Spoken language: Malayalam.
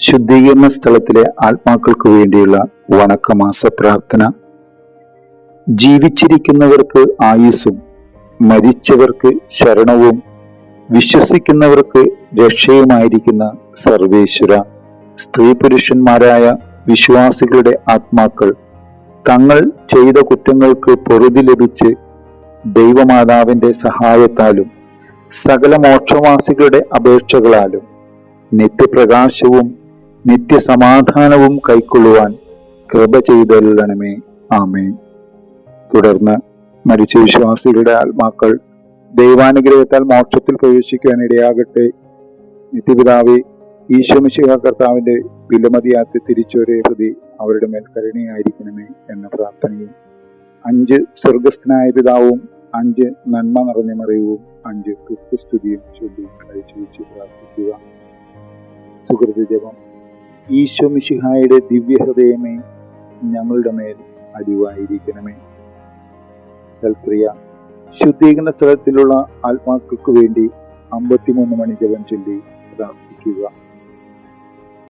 ശുദ്ധീകരണ സ്ഥലത്തിലെ ആത്മാക്കൾക്ക് വേണ്ടിയുള്ള വണക്കമാസ പ്രാർത്ഥന ജീവിച്ചിരിക്കുന്നവർക്ക് ആയുസ്സും മരിച്ചവർക്ക് ശരണവും വിശ്വസിക്കുന്നവർക്ക് രക്ഷയുമായിരിക്കുന്ന സർവേശ്വര. സ്ത്രീ പുരുഷന്മാരായ വിശ്വാസികളുടെ ആത്മാക്കൾ തങ്ങൾ ചെയ്ത കുറ്റങ്ങൾക്ക് പൊറുതി ലഭിച്ച് ദൈവമാതാവിന്റെ സഹായത്താലും സകല മോക്ഷവാസികളുടെ അപേക്ഷകളാലും നിത്യപ്രകാശവും നിത്യസമാധാനവും കൈക്കൊള്ളുവാൻ കൃപ ചെയ്തല്ലണമേ ആമേൻ. തുടർന്ന് മരിച്ച വിശ്വാസികളുടെ ആത്മാക്കൾ ദൈവാനുഗ്രഹത്താൽ മോക്ഷത്തിൽ പ്രവേശിക്കുവാൻ ഇടയാകട്ടെ. നിത്യപിതാവെ ഈശോമിശിഹ കർത്താവിന്റെ വിലമതിയാത്ത തിരിച്ചൊരേ പ്രതി അവരുടെ മേൽ കരുണയായിരിക്കണമേ എന്ന പ്രാർത്ഥനയും അഞ്ച് സ്വർഗസ്ഥനായ പിതാവും അഞ്ച് നന്മ നിറഞ്ഞ മറിയവും അഞ്ച് ക്രിസ്തുസ്തുതിയും ചൊല്ലി കഴിച്ചു പ്രാർത്ഥിക്കുക. സുഹൃത്ത് ജപം. ഈശോ മിശിഹായുടെ ദിവ്യഹൃദയമേ ഞങ്ങളുടെ മേൽ അടിവായിരിക്കണമേ. സൽക്രിയ ശുദ്ധീകരണ സ്ഥലത്തിലുള്ള ആത്മാക്കൾക്ക് വേണ്ടി അമ്പത്തിമൂന്ന് മണി ജപം ചൊല്ലി പ്രാർത്ഥിക്കുക.